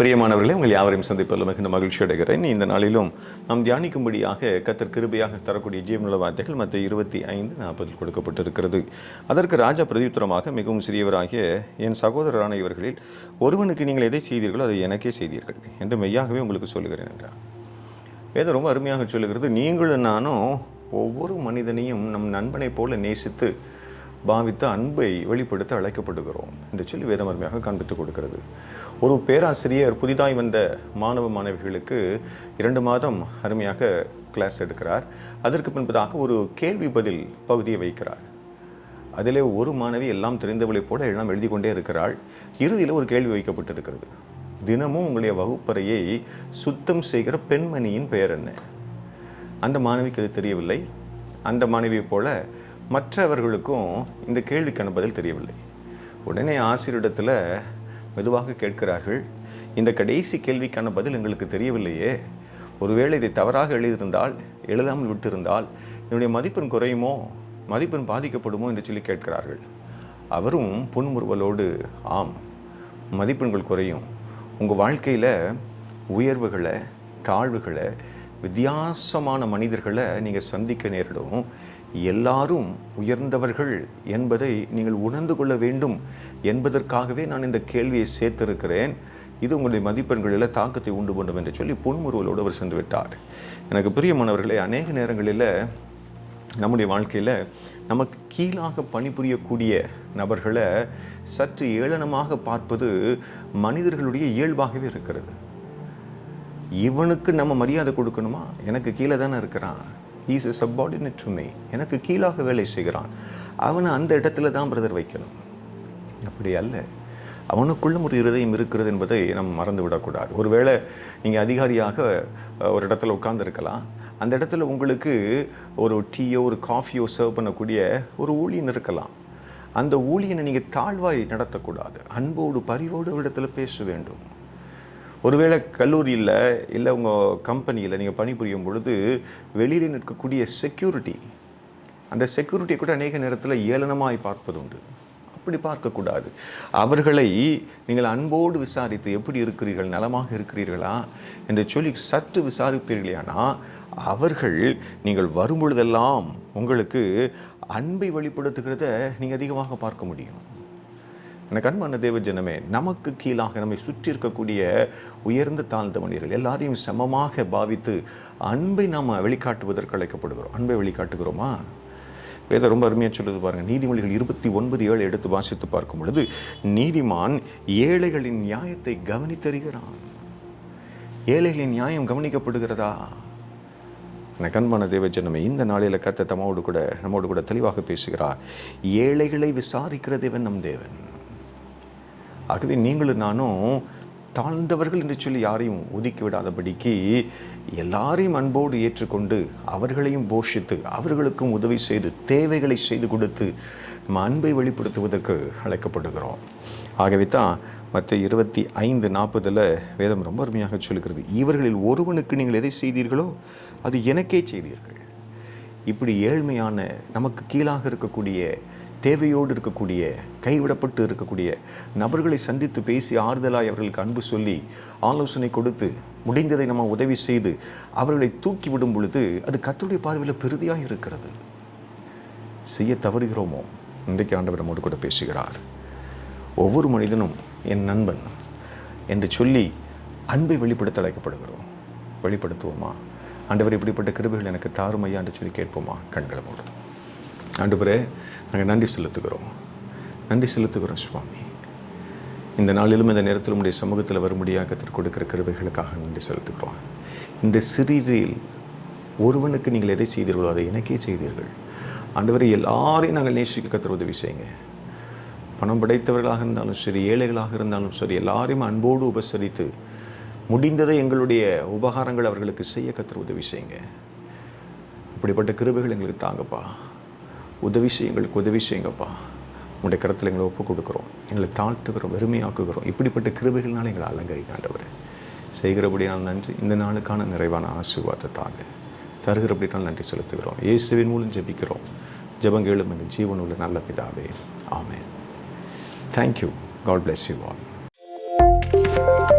பிரியமானவர்களே உங்கள் யாவரையும் சந்திப்பதில் மிகுந்த மகிழ்ச்சி அடைகிறேன். இந்த நாளிலும் நாம் தியானிக்கும்படியாக கத்தர் கிருபையாக தரக்கூடிய ஜீவனுள்ள வார்த்தைகள் மற்ற இருபத்தி ஐந்து நாற்பதில் கொடுக்கப்பட்டிருக்கிறது. அதற்கு ராஜா பிரதியுத்தரமாக மிகவும் சிறியவராகிய என் சகோதரரான இவர்களில் ஒருவனுக்கு நீங்கள் எதை செய்தீர்களோ அதை எனக்கே செய்தீர்கள் என்று மெய்யாகவே உங்களுக்கு சொல்லுகிறேன் என்றார். வேதம் ரொம்ப அருமையாக சொல்லுகிறது நீங்களும் நானும் ஒவ்வொரு மனிதனையும் நம் நண்பனைப் போல நேசித்து பாவித்து அன்பை வெளிப்படுத்த அழைக்கப்படுகிறோம் என்று சொல்லி வேதம் அருமையாக காண்பித்துக் கொடுக்கிறது. ஒரு பேராசிரியர் புதிதாய் வந்த மாணவ மாணவிகளுக்கு இரண்டு மாதம் அருமையாக கிளாஸ் எடுக்கிறார். அதற்கு பின்பதாக ஒரு கேள்வி பதில் பகுதியை வைக்கிறார். அதிலே ஒரு மாணவி எல்லாம் தெரிந்தவளை போல எல்லாம் எழுதி கொண்டே இருக்கிறாள். இறுதியில் ஒரு கேள்வி வைக்கப்பட்டிருக்கிறது. தினமும் உங்களுடைய வகுப்பறையை சுத்தம் செய்கிற பெண்மணியின் பெயர் என்ன? அந்த மாணவிக்கு அது தெரியவில்லை. அந்த மாணவியைப் போல மற்றவர்களுக்கும் இந்த கேள்விக்கான பதில் தெரியவில்லை. உடனே ஆசிரியரிடத்தில் மெதுவாக கேட்கிறார்கள் இந்த கடைசி கேள்விக்கான பதில் எங்களுக்கு தெரியவில்லையே. ஒருவேளை இதை தவறாக எழுதியிருந்தால் எழுதாமல் விட்டிருந்தால் என்னுடைய மதிப்பெண் குறையுமோ மதிப்பெண் பாதிக்கப்படுமோ? என்று சொல்லி கேட்கிறார்கள். அவரும் புன்முறுவலோடு ஆம் மதிப்பெண்கள் குறையும். உங்கள் வாழ்க்கையில் உயர்வுகளை தாழ்வுகளை வித்தியாசமான மனிதர்களை நீங்கள் சந்திக்க நேரிடும். எல்லாரும் உயர்ந்தவர்கள் என்பதை நீங்கள் உணர்ந்து கொள்ள வேண்டும் என்பதற்காகவே நான் இந்த கேள்வியை சேர்த்திருக்கிறேன். இது உங்களுடைய மதிப்பெண்களில் தாக்கத்தை உண்டு பண்ணும் என்று சொல்லி புன்முறுவலோடு அவர் சென்று விட்டார். எனக்கு பிரியமானவர்களே அநேக நேரங்களில் நம்முடைய வாழ்க்கையில் நமக்கு கீழாக பணிபுரியக்கூடிய நபர்களை சற்று ஏளனமாக பார்ப்பது மனிதர்களுடைய இயல்பாகவே இருக்கிறது. இவனுக்கு நம்ம மரியாதை கொடுக்கணுமா? எனக்கு கீழே தானே இருக்கிறான். Is a subordinate to me எனக்கு கீழாக வேலை செய்கிறான். அவனை அந்த இடத்துல தான் பிரதர் வைக்கணும். அப்படி அல்ல. அவனுக்குள்ளும் ஒரு இருதயம் இருக்கிறது என்பதை நம்ம மறந்து விடக்கூடாது ஒருவேளை நீங்கள் அதிகாரியாக ஒரு இடத்துல உட்கார்ந்துருக்கலாம். அந்த இடத்துல உங்களுக்கு ஒரு டீயோ ஒரு காஃபியோ சர்வ் பண்ணக்கூடிய ஒரு ஊழியன் இருக்கலாம். அந்த ஊழியனை நீங்கள் தாழ்வாய் நடத்தக்கூடாது. அன்போடு பரிவோடு ஒரு இடத்துல பேச வேண்டும். ஒருவேளை கல்லூரியில் இல்லை உங்கள் கம்பெனியில் நீங்கள் பணிபுரியும் பொழுது வெளியில் நிற்கக்கூடிய செக்யூரிட்டி அந்த செக்யூரிட்டியை கூட அநேக நேரத்தில் ஏளனமாய் பார்ப்பது உண்டு. அப்படி பார்க்கக்கூடாது அவர்களை நீங்கள் அன்போடு விசாரித்து எப்படி இருக்கிறீர்கள் நலமாக இருக்கிறீர்களா என்று சொல்லி சற்று விசாரிப்பீர்களேனா அவர்கள் நீங்கள் வரும்பொழுதெல்லாம் உங்களுக்கு அன்பை வெளிப்படுத்துகிறத நீங்கள் அதிகமாக பார்க்க முடியும். எனக்கு அன்பான தேவ ஜனமே நமக்கு கீழாக நம்மை சுற்றி இருக்கக்கூடிய உயர்ந்த தாழ்ந்த மனிதர்கள் எல்லாரையும் சமமாக பாவித்து அன்பை நாம் வெளிக்காட்டுவதற்கு அழைக்கப்படுகிறோம். அன்பை வெளிக்காட்டுகிறோமா? வேத ரொம்ப அருமையாக சொல்லுது பாருங்கள் நீதிமொழிகள் இருபத்தி ஒன்பது ஏழு எடுத்து வாசித்து பார்க்கும் பொழுது நீதிமான் ஏழைகளின் நியாயத்தை கவனித்தருகிறான் ஏழைகளின் நியாயம் கவனிக்கப்படுகிறதா? எனக்கு அன்பான தேவஜனமே இந்த நாளில் கத்த தம்மோடு கூட நம்மோடு கூட தெளிவாக பேசுகிறார். ஏழைகளை விசாரிக்கிற தேவன் நம் தேவன். ஆகவே நீங்களும் நானும் தாழ்ந்தவர்கள் என்று சொல்லி யாரையும் ஒதுக்கி விடாதபடிக்கு எல்லாரையும் அன்போடு ஏற்றுக்கொண்டு அவர்களையும் போஷித்து அவர்களுக்கும் உதவி செய்து தேவைகளை செய்து கொடுத்து நம்ம அன்பை வெளிப்படுத்துவதற்கு அழைக்கப்படுகிறோம். ஆகவே தான் மற்ற இருபத்தி ஐந்து நாற்பதில் வேதம் ரொம்ப அருமையாக சொல்லுகிறது. இவர்களில் ஒருவனுக்கு நீங்கள் எதை செய்தீர்களோ அது எனக்கே செய்தீர்கள். இப்படி ஏழ்மையான நமக்கு கீழாக இருக்கக்கூடிய தேவையோடு இருக்கக்கூடிய கைவிடப்பட்டு இருக்கக்கூடிய நபர்களை சந்தித்து பேசி ஆறுதலாய் அவர்களுக்கு அன்பு சொல்லி ஆலோசனை கொடுத்து முடிந்ததை நம்ம உதவி செய்து அவர்களை தூக்கி விடும் பொழுது அது கத்துடைய பார்வையில் பெருதியாக இருக்கிறது. செய்ய தவறுகிறோமோ? இன்றைக்கு ஆண்டவர் நம்மோடு கூட பேசுகிறார். ஒவ்வொரு மனிதனும் என் நண்பன் என்று சொல்லி அன்பை வெளிப்படுத்த அழைக்கப்படுகிறோம். வெளிப்படுத்துவோமா? ஆண்டவர் இப்படிப்பட்ட கிருபைகள் எனக்கு தாருமையா என்று சொல்லி கேட்போமா? கண்களை மூடும் ஆண்டுபுரே நாங்கள் நன்றி செலுத்துகிறோம். நன்றி செலுத்துகிறோம் சுவாமி. இந்த நாளிலும் இந்த நேரத்திலும் உடைய சமூகத்தில் வரும்படியாக கற்றுக் கொடுக்கிற கிருபைகளுக்காக நன்றி செலுத்துகிறோம். இந்த சிறியில் ஒருவனுக்கு நீங்கள் எதை செய்தீர்களோ அதை எனக்கே செய்தீர்கள். ஆண்டவரை எல்லாரையும் நாங்கள் நேசிக்க கத்துற உதவி செய்யுங்க. பணம் படைத்தவர்களாக இருந்தாலும் சரி ஏழைகளாக இருந்தாலும் சரி எல்லாரையும் அன்போடு உபசரித்து முடிந்ததை எங்களுடைய உபகாரங்கள் அவர்களுக்கு செய்ய கத்துற உதவி செய்யுங்க. அப்படிப்பட்ட கிருபைகள் எங்களுக்கு தாங்கப்பா. உதவி செய்ய எங்களுக்கு உதவி செய்யுங்கப்பா. உங்களுடைய கருத்தில் எங்களை ஒப்பு கொடுக்குறோம். எங்களை தாழ்த்துக்கிறோம் வெறுமையாக்குகிறோம். இப்படிப்பட்ட கிருபைகள்னால எங்களை அலங்கரிக்காண்டவர் செய்கிறபடியால் நன்றி. இந்த நாளுக்கான நிறைவான ஆசீர்வாதத்தை தாங்க. தருகிறபடினால் நன்றி செலுத்துகிறோம். இயேசுவின் மூலம் ஜெபிக்கிறோம். ஜபங்களும் எங்கள் உள்ள நல்ல பிதாவே. ஆமே thank you God bless you all